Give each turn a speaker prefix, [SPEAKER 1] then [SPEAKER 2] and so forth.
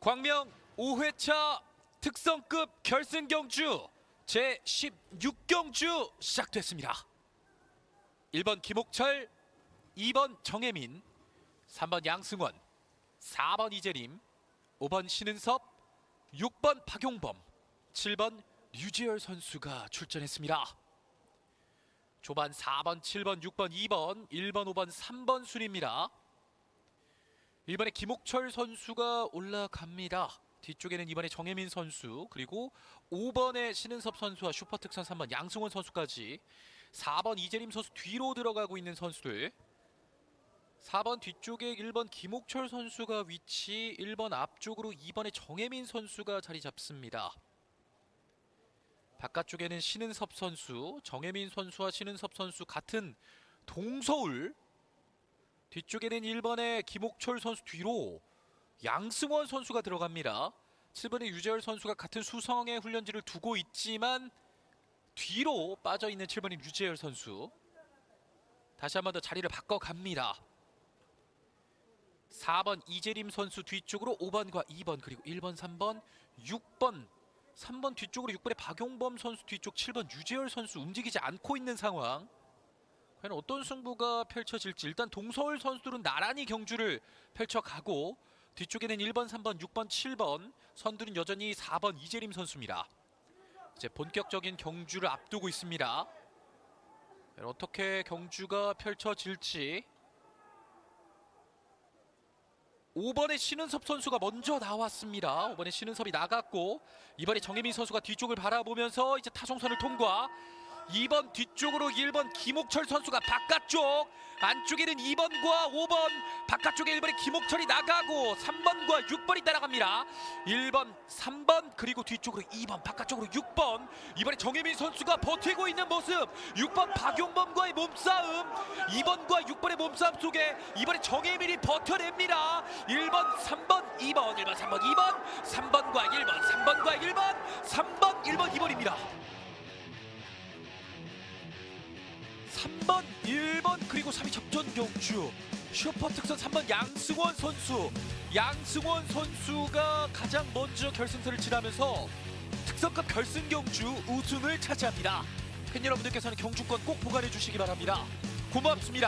[SPEAKER 1] 광명 5회차 특성급 결승 경주 제 16경주 시작됐습니다. 1번 김옥철, 2번 정혜민, 3번 양승원, 4번 이재림, 5번 신은섭, 6번 박용범, 7번 류지열 선수가 출전했습니다. 조반 4번, 7번, 6번, 2번, 1번, 5번, 3번 순입니다. 1번에 김옥철 선수가 올라갑니다. 뒤쪽에는 2번에 정혜민 선수 그리고 5번에 신은섭 선수와 슈퍼특선 3번 양승원 선수까지 4번 이재림 선수 뒤로 들어가고 있는 선수들 4번 뒤쪽에 1번 김옥철 선수가 위치 1번 앞쪽으로 2번에 정혜민 선수가 자리 잡습니다. 바깥쪽에는 신은섭 선수, 정혜민 선수와 신은섭 선수 같은 동서울 뒤쪽에는 1번의 김옥철 선수 뒤로 양승원 선수가 들어갑니다. 7번의 유재열 선수가 같은 수성의 훈련지를 두고 있지만 뒤로 빠져 있는 7번의 유재열 선수 다시 한 번 더 자리를 바꿔 갑니다. 4번 이재림 선수 뒤쪽으로 5번과 2번 그리고 1번, 3번, 6번 3번 뒤쪽으로 6번의 박용범 선수 뒤쪽 7번 유재열 선수 움직이지 않고 있는 상황. 과연 어떤 승부가 펼쳐질지 일단 동서울 선수들은 나란히 경주를 펼쳐가고 뒤쪽에는 1번, 3번, 6번, 7번 선두는 여전히 4번 이재림 선수입니다. 이제 본격적인 경주를 앞두고 있습니다. 어떻게 경주가 펼쳐질지 5번의 신은섭 선수가 먼저 나왔습니다. 5번의 신은섭이 나갔고 이번에 정혜민 선수가 뒤쪽을 바라보면서 이제 타송선을 통과 2번 뒤쪽으로 1번 김옥철 선수가 바깥쪽 안쪽에는 2번과 5번 바깥쪽에 1번의 김옥철이 나가고 3번과 6번이 따라갑니다. 1번 3번 그리고 뒤쪽으로 2번 바깥쪽으로 6번. 이번에 정혜민 선수가 버티고 있는 모습 6번 박용범과의 몸싸움. 2번과 6번의 몸싸움 속에 이번에 정혜민이 버텨냅니다. 1번 3번 2번 1번 3번 2번 3번과 1번 3번과 1번 3번 1번 2번입니다 3번, 1번 그리고 3위 접전 경주 슈퍼 특선 3번 양승원 선수 양승원 선수가 가장 먼저 결승선을 지나면서 특선급 결승 경주 우승을 차지합니다. 팬 여러분들께서는 경주권 꼭 보관해 주시기 바랍니다. 고맙습니다.